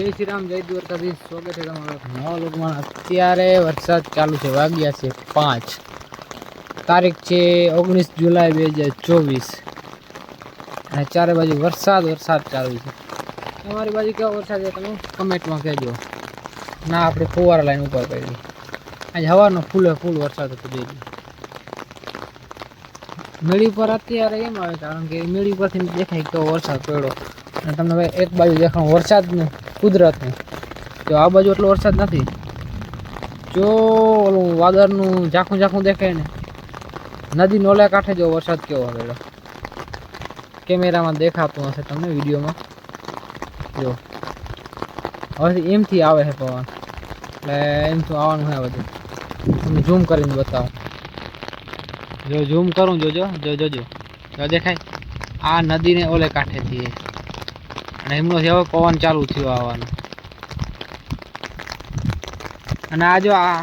જય શ્રી રામ, જય દ્વારકાધીશ. સ્વાગત છે તમારું નવા લોકમાં અત્યારે વરસાદ ચાલુ છે, વાગ્યા છે પાંચ. તારીખ છે ઓગણીસ જુલાઈ બે હજાર ચોવીસ. અને ચારે બાજુ વરસાદ વરસાદ ચાલુ છે. તમારી બાજુ કેવો વરસાદ છે તમે? કમેન્ટમાં કહેજો. ના, આપણે ફુવારા લાઈન ઉપર પડી. આજે હવાનો ફૂલે ફૂલ વરસાદ હતો બે મેળી પર અત્યારે એમ આવે કારણ કે મેળી પરથી દેખાય કેવો વરસાદ પડ્યો. અને તમને એક બાજુ દેખાણ વરસાદનું કુદરતનું. તો આ બાજુ એટલો વરસાદ નથી. જો ઓલું વાદળનું ઝાંખું ઝાંખું દેખાય ને, નદી નોલે કાંઠે જો વરસાદ કેવો આવેલો. કેમેરામાં દેખાતું હશે તમને વિડીયોમાં. જો. હવે એમથી આવે છે પવન. એટલે એમથી આવવાનું હોય બધું. તમને ઝૂમ કરીને બતાવો. જો ઝૂમ કરું, જોજો, જો જોજો. જો દેખાય? આ નદીને ઓલે કાંઠેથી છે. અને એમનો હવે પવન ચાલુ થયો આવવાનો. અને આ જો આ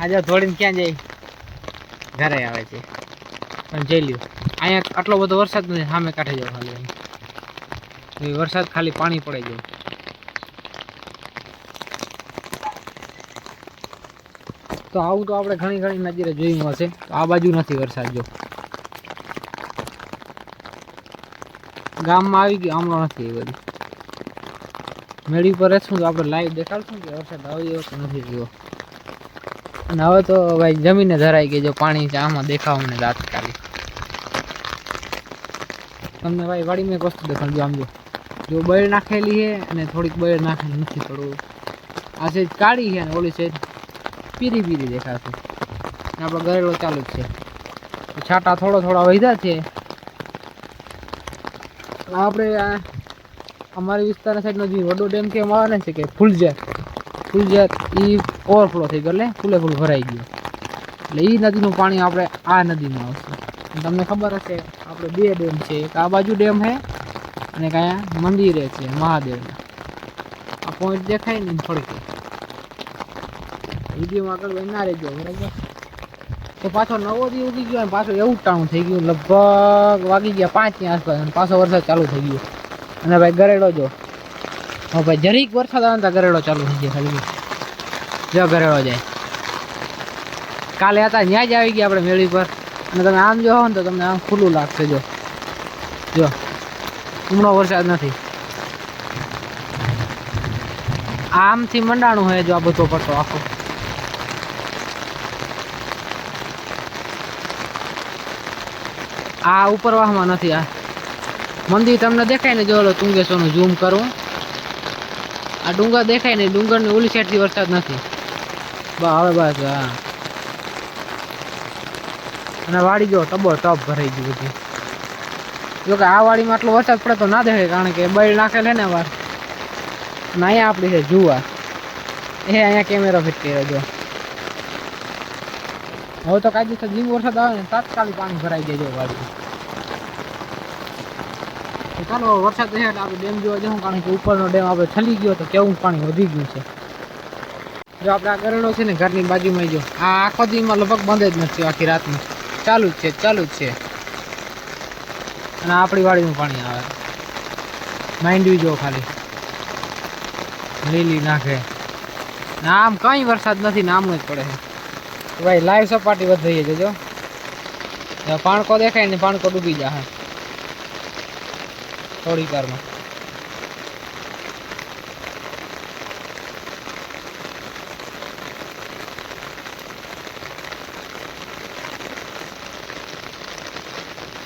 આજે ધોળીને ક્યાં જાય? ઘરે આવે છે. પણ જઈ લ્યો. અહીંયા આટલો બધો વરસાદ નથી, સામે કાંઠે જાવ ખાલી વરસાદ ખાલી પાણી પડે જવું તો આવું તો આપણે ઘણી ઘણી નજરે જોયું હશે. તો આ બાજુ નથી વરસાદ જો. ગામમાં આવી ગયું હમણાં નથી એ બધું. મેળી પર રહેશું તો આપણે લાઈવ દેખાડશું કે વરસાદ આવી ગયો કે નથી ગયો અને હવે તો ભાઈ જમીને ધરાઈ ગઈ, જો પાણી છે, આમાં દેખાવ મને રાત કાલી તમને ભાઈ વાડીમાં એક વસ્તુ દેખાડજો આમ જો. જો બળ નાખેલી છે અને થોડીક બળ નાખેલી નથી થોડું આ છે કાળી છે અને ઓલી છે પીરી પીરી દેખાશે. આપણો ગરેલો ચાલુ જ છે. છાંટા થોડો થોડા વધ્યા છે. આપણે અમારી વિસ્તારના સાઈડનો જે વડો ડેમ કેમ આવે ને છે કે ફૂલજાત ફૂલજાત એ ઓવરફ્લો થઈ ગયો એટલે ફૂલે ફૂલ ભરાઈ ગયો. એટલે એ નદીનું પાણી આપણે આ નદીમાં આવશે. તમને ખબર હશે, આપણે બે ડેમ છે. એક આ બાજુ ડેમ છે અને એક મંદિરે છે, મહાદેવના. આ પોઈન્ટ દેખાય ને થોડીક વિડીયોમાં આગળ બનના રહેજો, બરાબર? તો પાછો નવો દી ઉગી ગયો અને પાછો એવું ટાણું થઈ ગયું. લગભગ વાગી ગયા પાંચની આસપાસ અને પાછો વરસાદ ચાલુ થઈ ગયો. અને ભાઈ ગરેડો જો. હા ભાઈ જરીક વરસાદ આવે ને તો ગરેડો ચાલુ થઈ ગયો ખાલી. જો ગરેડો જાય. કાલે હતા ત્યાં જ આવી ગયા આપણે મેળી પર. અને તમે આમ જો ને તો તમને આમ ખુલ્લું લાગશે જો. જો. હમણાં વરસાદ નથી. આમથી મંડાણું હોય જો આ બધો પટ્ટો આખો. આ ઉપરવાહમાં નથી, આ. મંદિર તમને દેખાય ને જો તુંગેશ્વરનું ઝૂમ કરું. આ ડુંગર દેખાય ને, ડુંગરની ઓલી સાઈડથી વરસાદ નથી. બસ હવે બસ, હા. અને વાડી જો ટબો ટબ ભરાઈ ગયું બધી. જો કે આ વાડીમાં આટલો વરસાદ પડે તો ના દેખાય, કારણ કે બળ નાખેલ ને વાર અને અહીંયા આપણી છે જુવા એ અહીંયા કેમેરો ફિટ કર્યો જો. હવે તો દિવસ જીવ વરસાદ આવે ને તાત્કાલિક પાણી ભરાઈ દેજો વાડી ચાલો વરસાદ છે એટલે આપણે ડેમ જોવા જવું કારણ કે ઉપરનો ડેમ આપણે ઠલી ગયો તો કેવું પાણી વધી ગયું છે. જો આપણે આ ગરડો છે ને ઘરની બાજુમાં જો, આ આખો દીમાં લગભગ બંધ જ નથી આખી રાતનું. ચાલુ જ છે, ચાલુ જ છે. અને આપણી વાડીનું પાણી આવે. માંડવી જો ખાલી. લીલી નાખે. આમ કંઈ વરસાદ નથી ને આમ જ પડે છે. તો ભાઈ લાઈવ સપાટી વધી જજો જો. પાણકો દેખાય ને પાણકો ડૂબી જાય થોડીક વારમાં.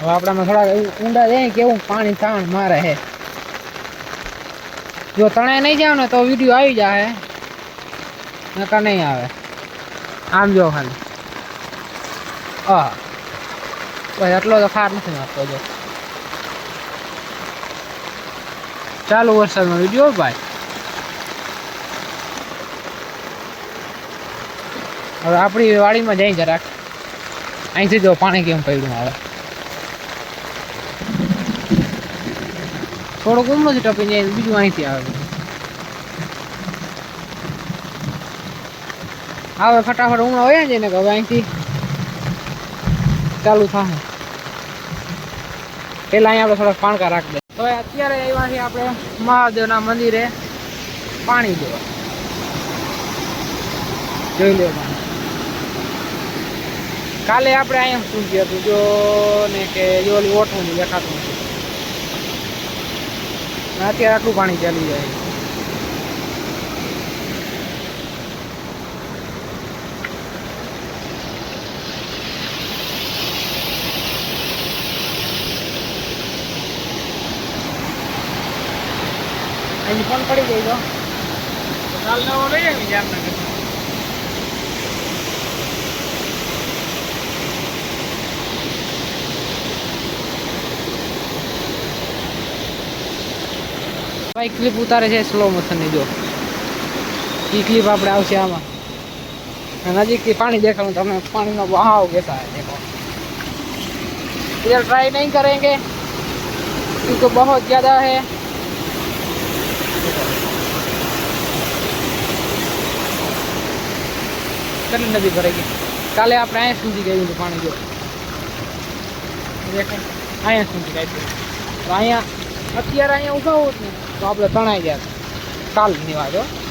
હવે આપણામાં થોડા ઊંડા જાય કેવું પાણી તાણ મારે હે. જો તણે નહીં જાવ ને તો વીડિયો આવી જાય નકર નહીં આવે. આમ જો ખાલી. હા. બસ એટલો તો ખાર નથી નાખતો જો. ચાલુ વરસાદમાં વીડિયો ભાઈ. હવે આપણી વાડીમાં જઈ જરાક. અહીંથી જો પાણી કેમ પડ્યું આવે થોડુંક ઊંડો જ ટપી જાય બીજું અહીંથી આવે. આવે ફટાફટ ઉમળો હોય ને કે હવે અહીંથી ચાલુ થાય. પેલા અહીંયા આપણે થોડાક પાણકા રાખી દે તો અત્યારે આવ્યા છીએ આપણે મહાદેવના મંદિરે પાણી દેવા. જોઈ લો કાલે આપણે અહીંયા થયું હતું? જો ને કે જો ઓલી ઓઠું નહીં દેખાતું અત્યારે આટલું પાણી ચાલી જાય અહીં ફોન પડી ગઈ તો કાલ નવો લઈ આવી જામનગર ભાઈ ક્લિપ ઉતારે છે સ્લો મોશનની જો એ ક્લિપ આપણે આવશે આમાં અને નજીકથી પાણી દેખાડું તમને પાણીનો બહાવ कैसा है देखो इधर ट्राई नहीं करेंगे क्योंकि बहुत ज़्यादा है કેટલી નદી ભરાઈ ગઈ કાલે આપણે અહીંયા સુધી ગયું હતું પાણી જો. અહીંયા સુધી ગયું તો અહીંયા, અત્યારે અહીંયા ઊભા હોત ને તો આપણે તણાઈ ગયા. કાલની વાત